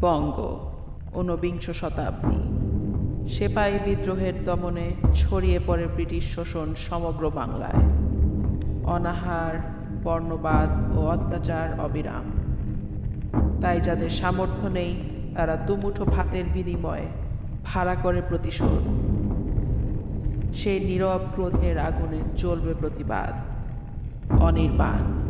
বঙ্গ ঊনবিংশ শতাব্দী। সেপাই বিদ্রোহের দমনে ছড়িয়ে পড়ে ব্রিটিশ শোষণ সমগ্র বাংলায়। অনাহার, বর্ণবাদ ও অত্যাচার অবিরাম। তাই যাদের সামর্থ্য নেই, তারা দুমুঠো ভাতের বিনিময়ে ভাড়া করে প্রতিশোধ। সেই নীরব ক্রোধের আগুনে চলবে প্রতিবাদ। অনির্বাণ।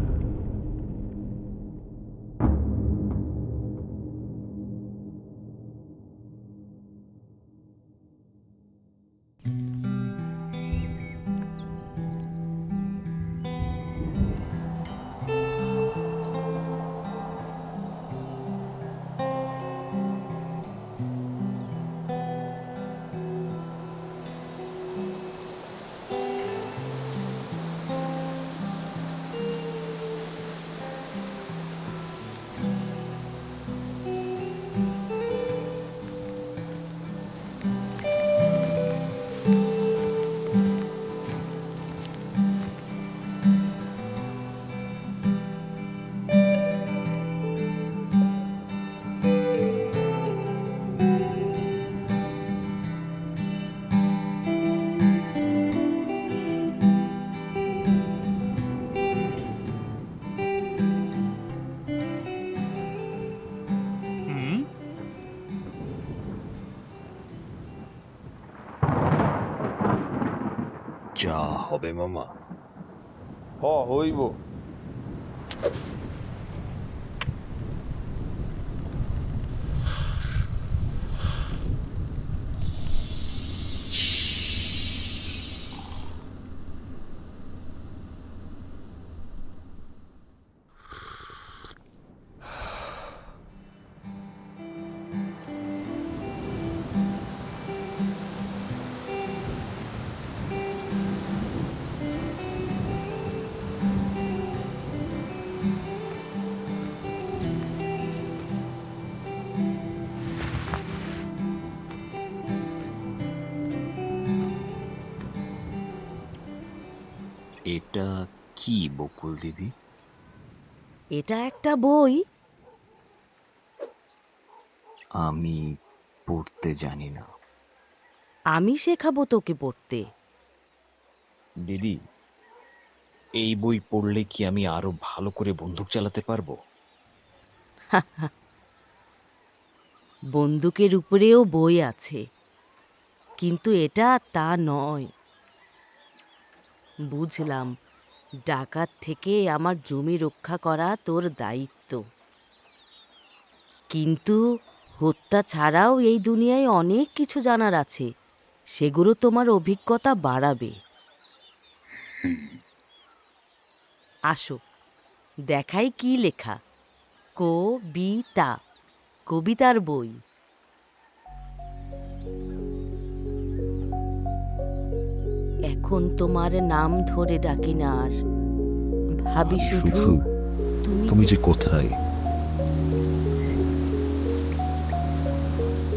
যা হবে মামা হ হইব এটা কি বকুল দিদি? এটা একটা বই। আমি পড়তে জানি না। আমি শেখাবো তোকে পড়তে। দিদি এই বই পড়লে কি আমি আরও ভালো করে বন্দুক চালাতে পারব? বন্দুকের উপরেও বই আছে। কিন্তু এটা তা নয়। বুঝলাম, ডাকাত থেকে আমার জমি রক্ষা করা তোর দায়িত্ব। কিন্তু হত্যা ছাড়াও এই দুনিয়ায় অনেক কিছু জানার আছে, সেগুলো তোমার অভিজ্ঞতা বাড়াবে। আসো, দেখাই কি লেখা, কবিতা, কবিতার বই। এখন তোমার নাম ধরে ডাকি না আর। ভাবি শুধু তুমি যে কোথায়?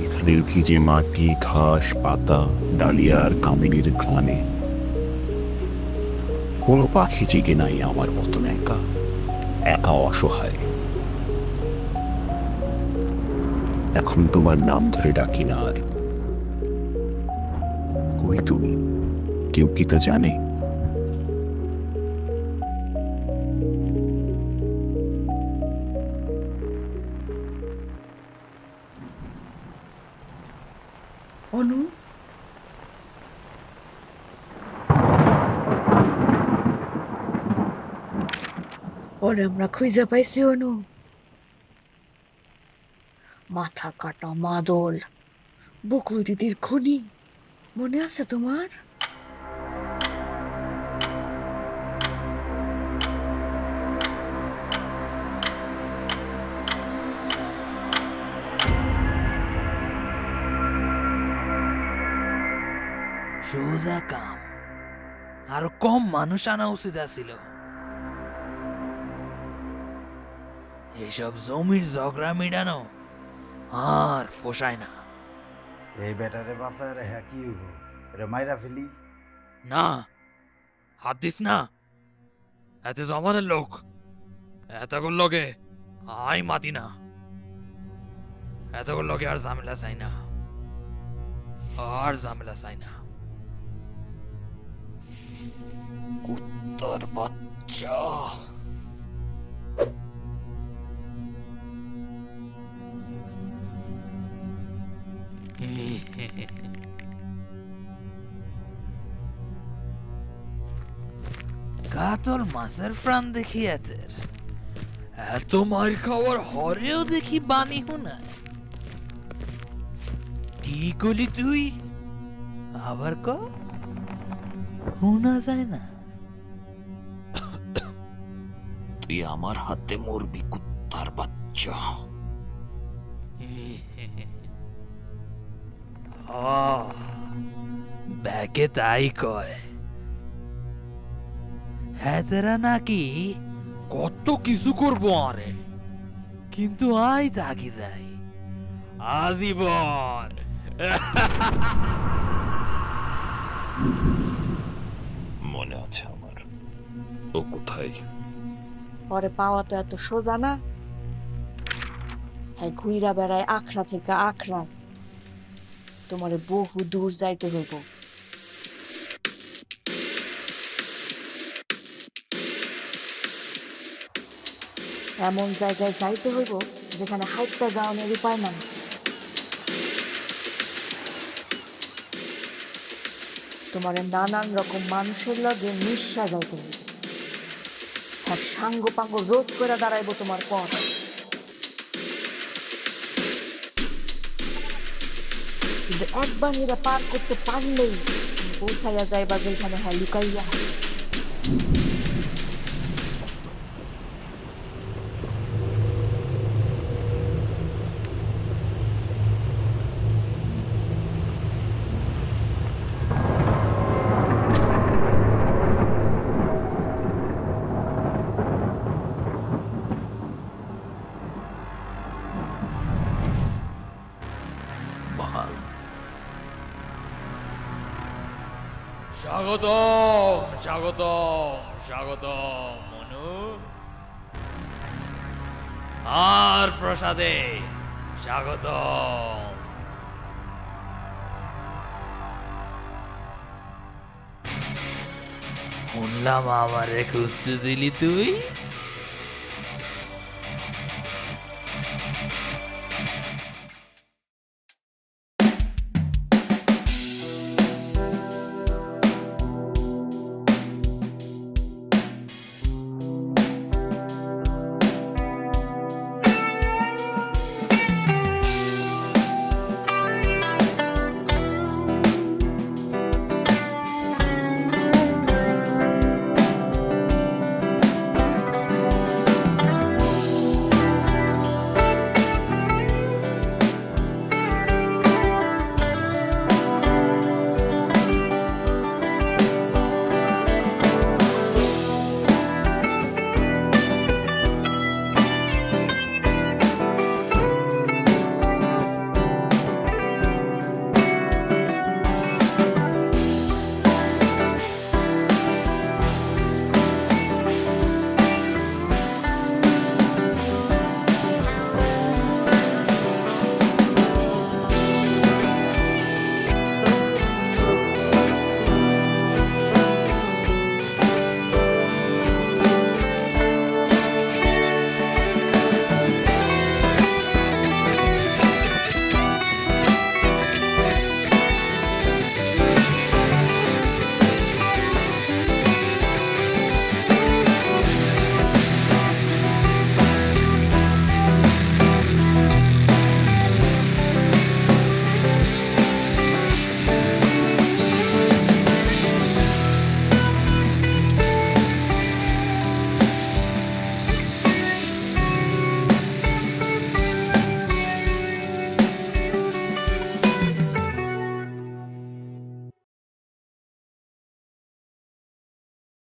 এখানের ভিজে মাটি ঘাস পাতা ডালিয়ার কামিনীর ঘানে কোনো পাখি জেগে নাই আমার মতন একা একা অসহায়। এখন তোমার নাম ধরে ডাকি না আর। কই তুমি? কেউ কি তা জানে? অনু? আমরা খুঁজে পাইছি, অনু। মাথা কাটা মাদল বকুল দিদির খুনি। মনে আছে তোমার? সোজা কাম। আরও কম মানুষ আনা উচিত আছিল। এইসব জমির ঝগড়া মিটানো আর পোষায় না। এই বেটারে বাসায় রে হ্যাঁ কি হইব রে মাইরা ফেলি। না হাত দিস না। এতে জমানের লোক। এতগুলো লগে আই মাতি না। এতগুলো লোকে আর ঝামেলা চাই না। আর ঝামেলা চাই না। কুত্তার বাচ্চা কাতল মাছের প্রাণ দেখি এতের। এত মার খাওয়ার হরেও দেখি বানি হুনায় কি করলি তুই? আবার ক? শোনা যায় না। তুই আমার হাতে মরবি কুত্তার বাচ্চা। ব্যাকে তাই কয়। হেতেরা নাকি কত কিছু করব আরে। কিন্তু আই থাকি যাই। আজীবন। মনে আছে আমার। ও কোথায়? পরে পাওয়া তো এত সোজা না। হ্যাঁ ঘুইরা বেড়ায় আখড়া থেকে আখড়া। তোমারে বহু দূর যাইতে হইব। এমন জায়গায় যাইতে হইব যেখানে হাইটটা যাওয়ানোর উপায় নাই। তোমার নানান রকম মানুষের লগে নিঃশ্বাস যাইতে হইব। আর সাঙ্গ পাঙ্গ রোধ করে দাঁড়াইবো তোমার পথ। কিন্তু একবার এরা পার করতে পারলেই পৌঁছাইয়া যাইবা যেখানে হ্যাঁ লুকাইয়া স্বাগতম স্বাগতম স্বাগতম মনু। আর প্রসাদে স্বাগতম। শুনলাম আমারে খুঁজতেছিলি তুই?